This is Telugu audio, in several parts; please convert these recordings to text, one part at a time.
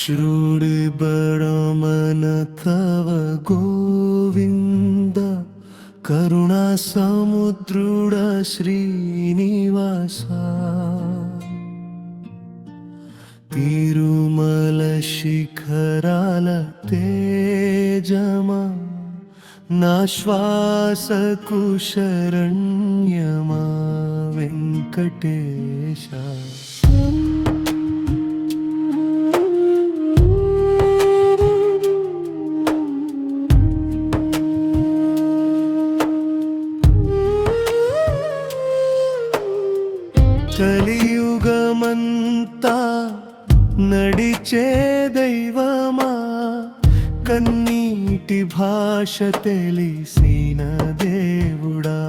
शृडिबरमन तव गोविन्द करुणा समुदृढश्रीनिवास तिरुमलशिखरालते जमा नाश्वासकुशरण्यमा वेङ्कटेशा। తెలిసిన దేవుడా.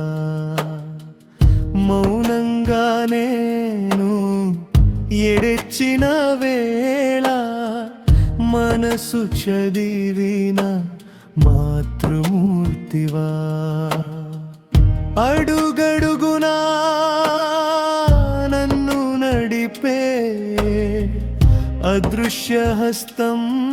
మౌనంగా నేను ఎడెచ్చిన వేళ మనసు చదివిన మాతృమూర్తివా. అడుగడుగునా నన్ను నడిపే అదృశ్య హస్తం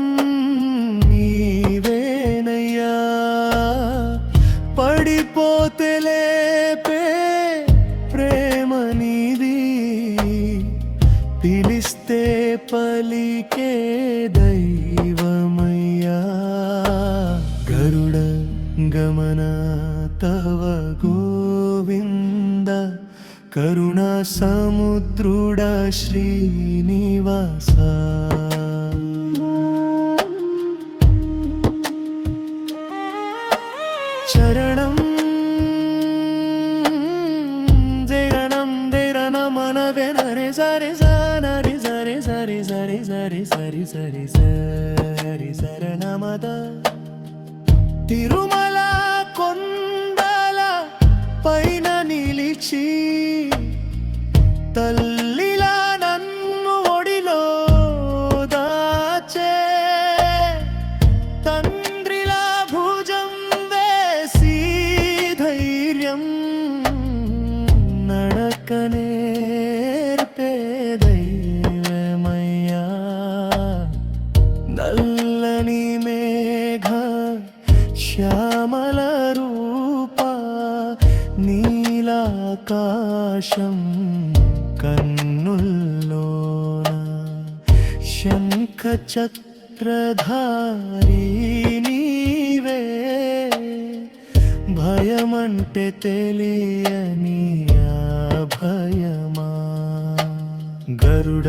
గోవింద కరుణా సముద్రుడ శ్రీనివాస. చరణం జగనం దిరన మనవే నరే సరి సరి సరి సరి సరి సరి సరి సరి సరి శరణమద. తిరుమల పైన నిలిచి తల్లిలా నన్ను ఒడిలో దాచే తండ్రిలా భుజం వేసి ధైర్యం నడకనే చక్రధారి నీవే. భయమంటే తెలియని భయమా గరుడ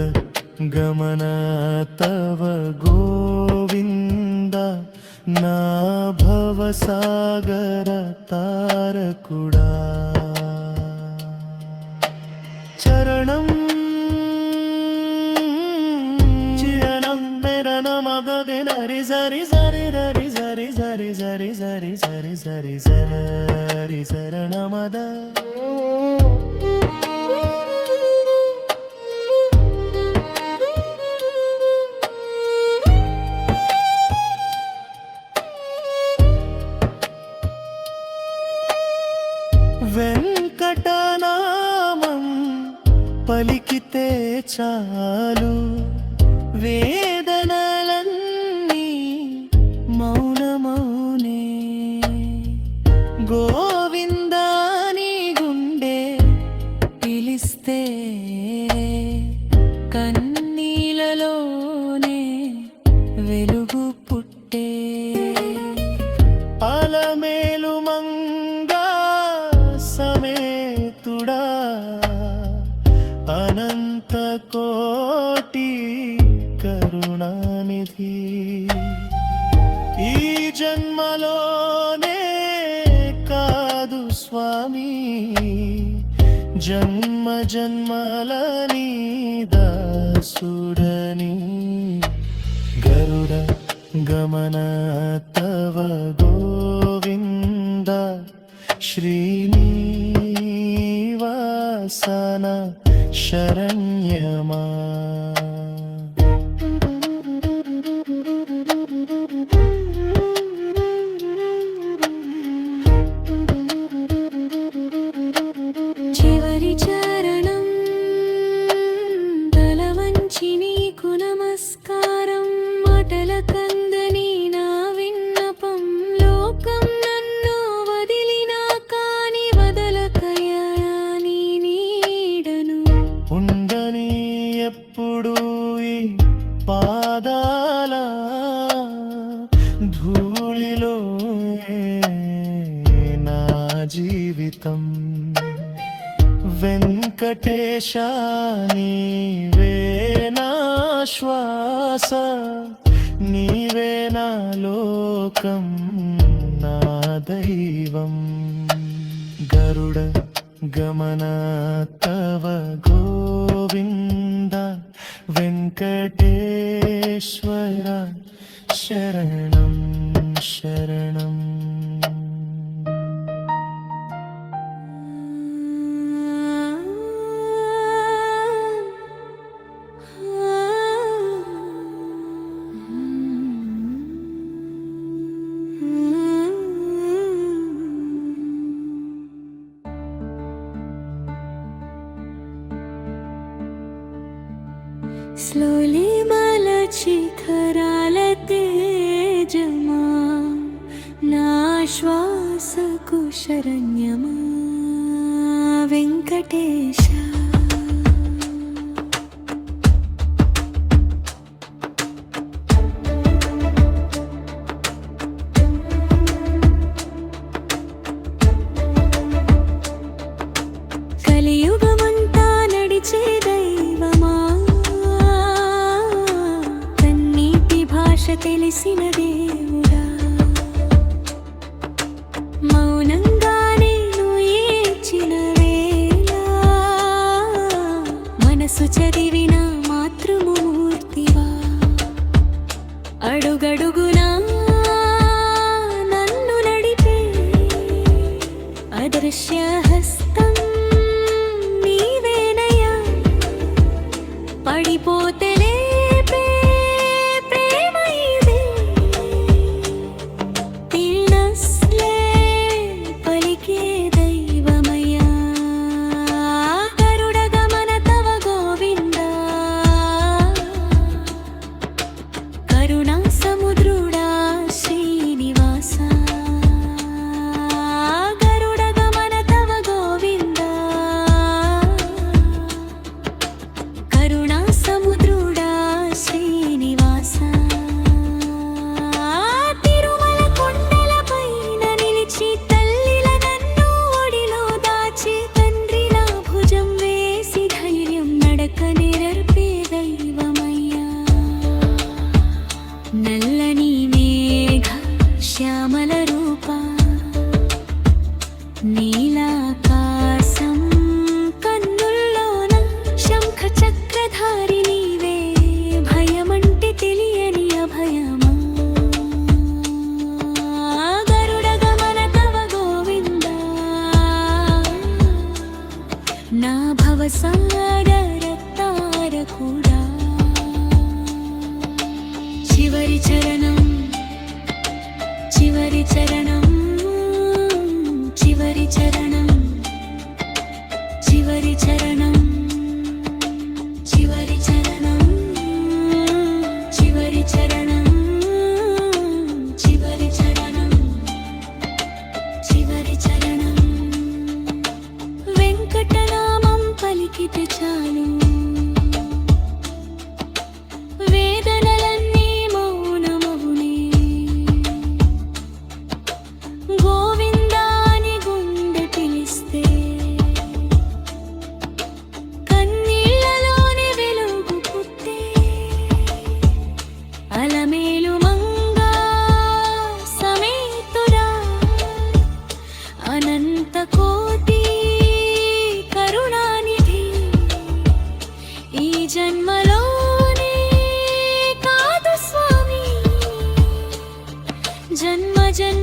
గమన తవ గోవింద నా భవసాగర తారకుడా. చాలు. వే ఈ జన్మలోనే కాదు స్వామి. జన్మ జన్మలని దాసుడని. గరుడ గమన తవ గోవింద. శ్రీనివాసన శరణ్యమా. వెంకటేశ నీవేనా శ్వాస నీవేనా లోకం నా దైవం. గరుడ గమన తవ గోవింద వెంకటేశ్వర శరణం శరణ. स्लोली मलचिखरालतेजमा नाश्वासकुशरण्यमा वेङ्कटेश మనసు చదివిన మాతృమూర్తివా? అడుగడుగు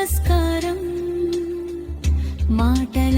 నమస్కారం. మాటల